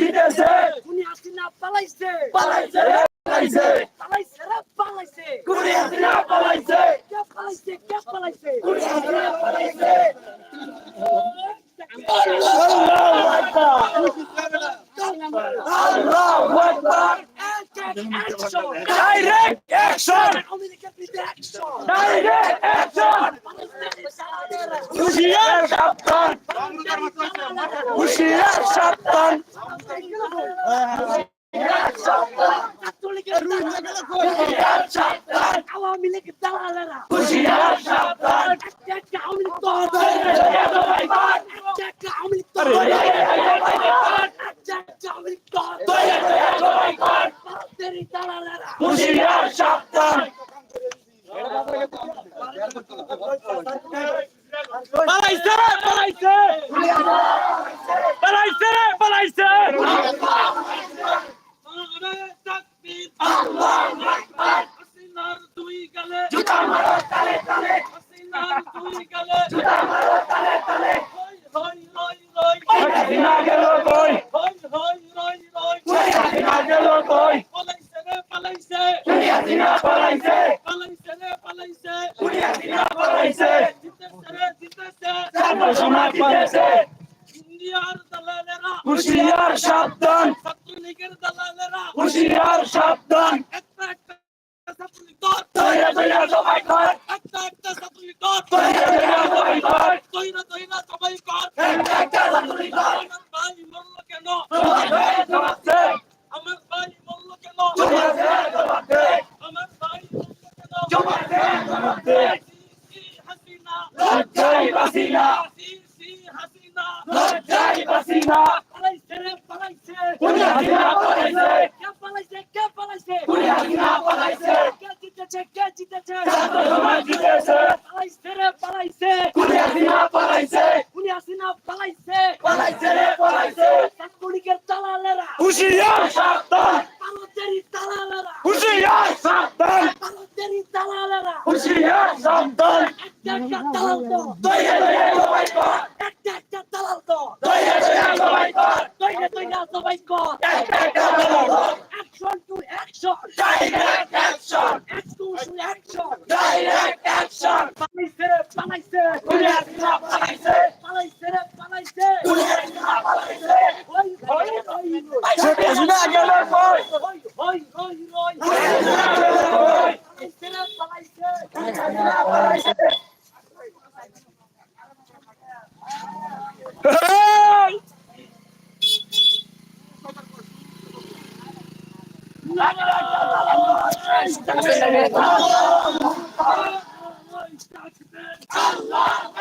জিতেছে খুনি হাসিনা পালাইছে। পালাইছে পালাইছে। পালাইছে রে পালাইছে। খুনি হাসিনা পালাইছে। কে পালাইছে কে পালাইছে? খুনি হাসিনা পালাইছে। আল্লাহু আকবার। আল্লাহু আকবার অ্যাকশন ডাইরেক্ট অ্যাকশন হুশিয়ার সাবধান হুশিয়ার সাবধান। হুশিয়ার সাবধান। আওয়ামী লীগ দালালেরা হুশিয়ার সাবধান একটা একটা আওয়ামী লীগ তহবিল সবাই কর একটা একটা আওয়ামী লীগ তহবিল একটা একটা আওয়ামী লীগ তহবিল সবাই কর ভারতের এই দালালেরা হুশিয়ার সাবধান পালাইছে রে পালাইছে পালাইছে রে পালাইছে হাসিনার দুই গালে জুতা মারো তালে তালে হাসিনার দুই গালে জুতা মারো তালে তালে হাসিনা গেল কই হই হাসিনা গেল কই পালাইছে রে পালাইছে খুনি হাসিনা পালাইছে পালাইছে রে পালাইছে খুনি হাসিনা পালাইছে ছাত্র সমাজ জিতেছে হুশিয়ার সাবধান ছাত্রলীগের দালালেরা হুশিয়ার সাবধান একটা একটা ছাত্রলীগ দর তৈরা তৈরা সবাই কর একটা একটা ছাত্রলীগ দর তৈরা তৈরা সবাই কর তৈরা তৈরা সবাই কর একটা ছাত্রলীগ কর আমার ভাই মরলো কেন আমার ভাই মরলো কেন আমার ভাই মরলো কেন হাসিনা লজ্জাই সি হাসিনা লজ্জাই বাসিনা পালাইছে হাসিনা পালাইছে কে পালাইছে কে পালাইছে খুনি হাসিনা পালাইছে কে জিতেছে কে জিতেছে ছাত্র সমাজ জিতেছে পালাইছে। খুনি হাসিনা পালাইছে? খুনি হাসিনা পালাইছে? পালাইছে রে পালাইছে। ছাত্রলীগের দালালেরা। হুশিয়ার সাবধান। ভারতের এই দালালেরা হুশিয়ার সাবধান। ভারতের এই দালালেরা হুশিয়ার সাবধান। একটা একটা দালাল তো। তৈরা তৈরা সবাই কর। একটা একটা দালাল তো। তৈরা তৈরা সবাই কর। তৈরি তৈরি সবাই কর। একটা একটা দল action to action. Direct action. Action to action. Direct action. পালাইছে রে পালাইছে খুনি হাসিনা পালাইছে পালাইছে রে পালাইছে খুনি হাসিনা পালাইছে হই হই হই শেখ হাসিনা গেল কই খুনি হাসিনা গেল কই পালাইছে রে পালাইছে খুনি হাসিনা পালাইছে এই আল্লাহু আকবার